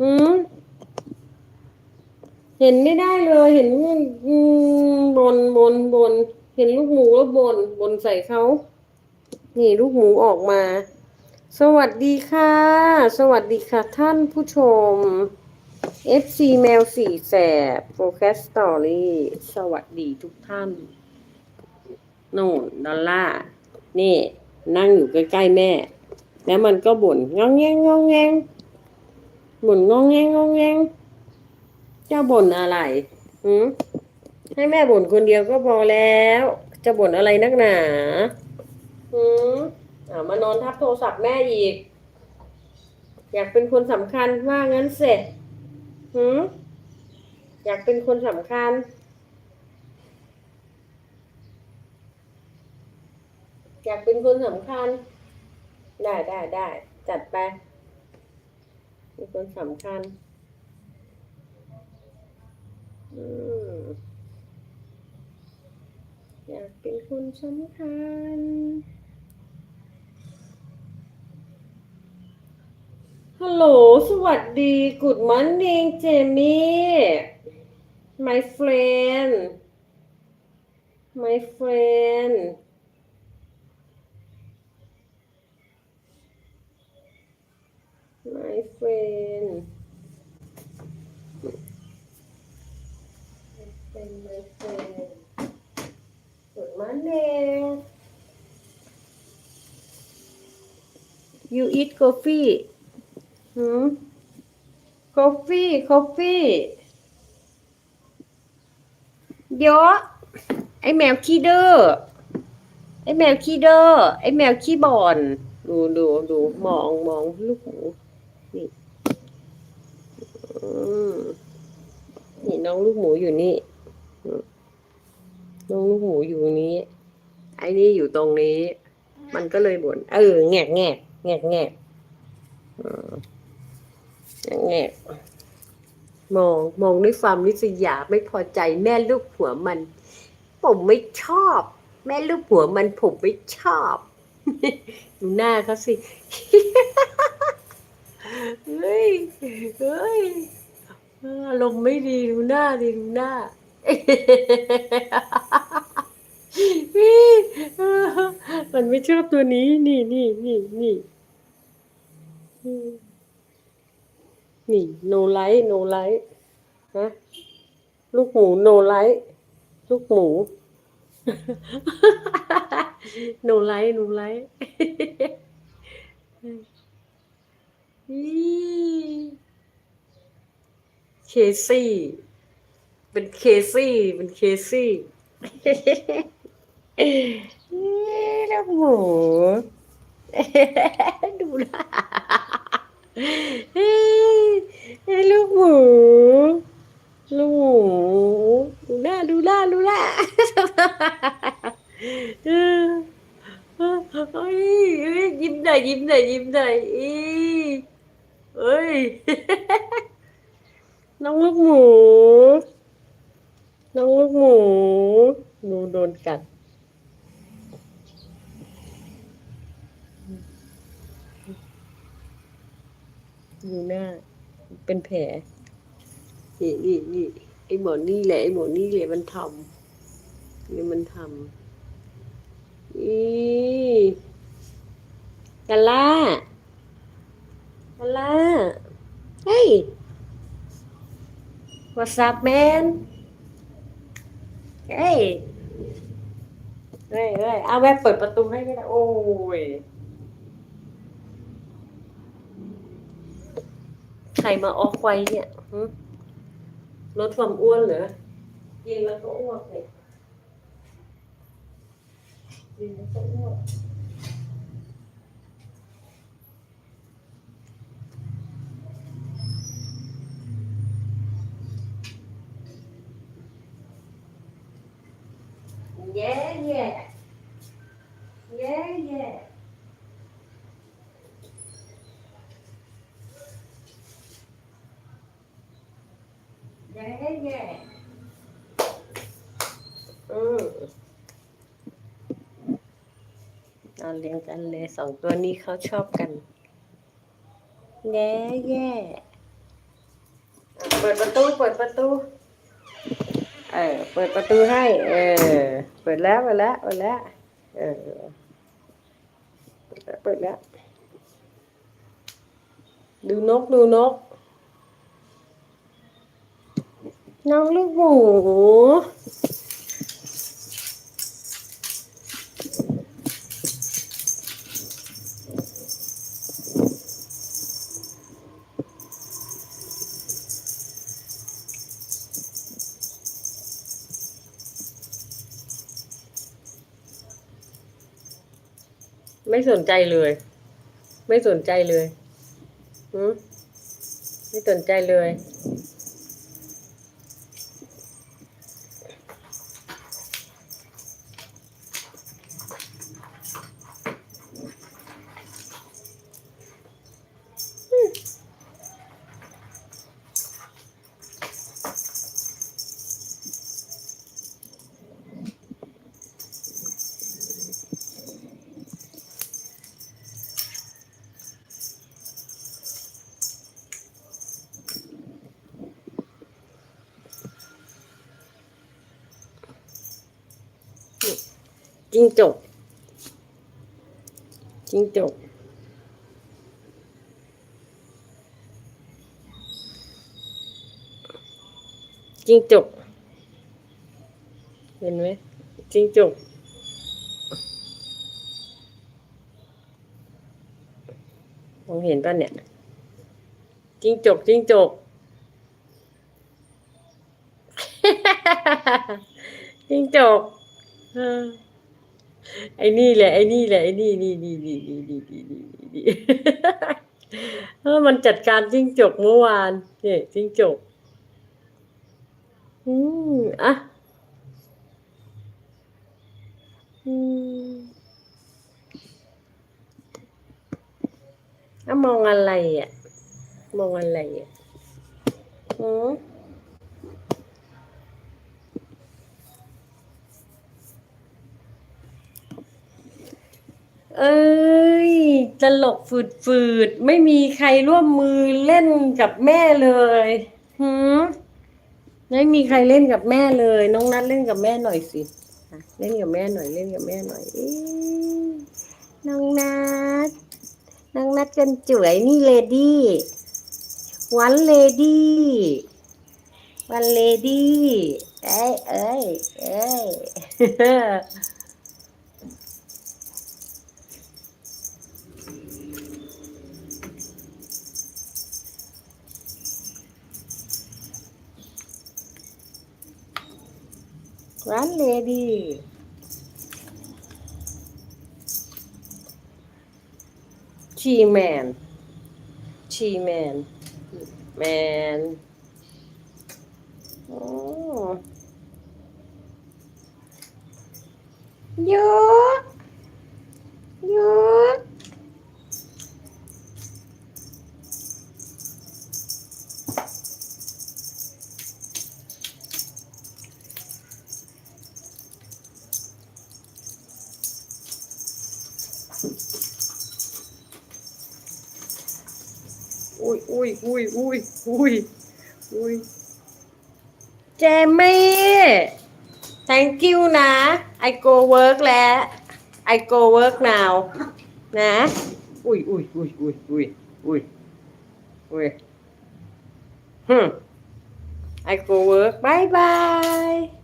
อืมเห็นไม่ได้เลย เห็นอืมบนบนบน เห็นลูกหมูแล้วบนบนใส่เขา นี่ลูกหมูออกมา สวัสดีค่ะ สวัสดีค่ะท่านผู้ชม FC แมวสี่แสบโฟกัสสตอรี่สวัสดีทุกท่านโน่นดอลล่านี่ นั่งอยู่ใกล้ๆแม่ แล้วมันก็บ่นงองแงงงองแงง บ่นงองแงงงองแงงเจ้าบ่นอะไรหืมให้แม่บ่นคนเดียวก็พอแล้ว จะบ่นอะไรนักหนาหืมอ่ามานอนทับโทรศัพท์แม่อีก อยากเป็นคนสำคัญว่างั้นเสร็จหืมอยากเป็นคนสำคัญอยากเป็นคนสำคัญ ได้ได้ได้ จัดไป เป็นคนสำคัญอืมอยากเป็นคนสำคัญ ฮัลโหล สวัสดี Good morning เจมี่ my friend my friend friend เป็น my friend good อง you eat coffee หืม coffee coffee เยอะไอแมวคีเดอร์ไอแมวคีเดอร์ไอแมวคีบอน ดูดูดูมองมองลูกหมู นี่อืม น้องลูกหมูอยู่นี่ น้องลูกหมูอยู่นี้ ไอ้นี่อยู่ตรงนี้ มันก็เลยบ่น เออ แงกแงกแงกแงกแงกแงกมอง มองด้วยความริษยาไม่พอใจ แม่ลูกผัวมัน ผมไม่ชอบ แม่ลูกผัวมันผมไม่ชอบดูหน้าเขาสิ เฮ้ย เฮ้ย อารมณ์ไม่ดีดูหน้าดิดูหน้ามันไม่ชอบตัวนี้ นี่นี่นี่นี่นี่ no light no light ฮะลูกหมู no light ลูกหมู no light no light เคซี่ เป็นเคซี่ เป็นเคซี่ลูกหมูดูนะลูกหมูลูกหมูดูหน้าดูหน้าดูหน้าเออเอ้ยเอ้ยยิ้มหน่อยยิ้มหน่อยยิ้มหน่อยอีเอ้ย น้องลูกหมู น้องลูกหมูหนูโดนกัดดูหน้า เป็นแผลนี่นี่นี่ไอ้หมอนี่แหละไอ้หมอนี่แหละมันทำนี่มันทำอีกาล่ากาล่าเฮ้ย What's up man เฮ้ยเฮ้ยเฮ้ยเอาแม่เปิดประตูให้ก็ได้โอ้ย ใครมาออกไวเนี่ยลดความอ้วนเหรอ กินแล้วก็อ้วกเลยกินแล้วก็อ้วก แย่แย่แย่แย่แย่แย่อืมเอาเลี้ยงกันเลยสองตัวนี้เขาชอบกัน แย่แย่เปิดประตู เปิดประตูเออ เปิดประตูให้ เออ เปิดแล้ว เปิดแล้ว เปิดแล้ว เออ เปิดแล้วเปิดแล้วดูนก ดูนก น้องลูกหมู ไม่สนใจเลย ไม่สนใจเลยหืมไม่สนใจเลย จิ้งจกจิ้งจกจิ้งจกเห็นไหมจิ้งจกมองเห็นป่ะเนี่ยจิ้งจกจิ้งจกจิ้งจกอ ไอ้นี่แหละไอ้นี่แหละไอ้นี่นี่นี่นี่นี่นี่นี่นี่นี่เออมันจัดการจิ้งจกเมื่อวานเนี่ยจิ้งจก อืมอะอืมอะมองอะไรอะ มองอะไรอะอืม เอ้ยตลกฝืดฝืดๆไม่มีใครร่วมมือเล่นกับแม่เลยหืมไม่มีใครเล่นกับแม่เลย น้องนัดเล่นกับแม่หน่อยสิเล่นกับแม่หน่อยเล่นกับแม่หน่อยอน้องนัดน้องนัดกันจ๋วยนี่เลดี้วันเลดี้วันเลดี้เอ้ยเอ้ยเอ้ย One lady. She man. She man. Man. Oh. Nhớ. Ui, ui, ui, ui, ui, ui. เจมี่ thank you นะ I go work แล้ว I go work now นะ อุ้ยอุ้ยอุ้ยอุ้ยอุ้ยอุ้ยอุ้ยฮึ I go work bye bye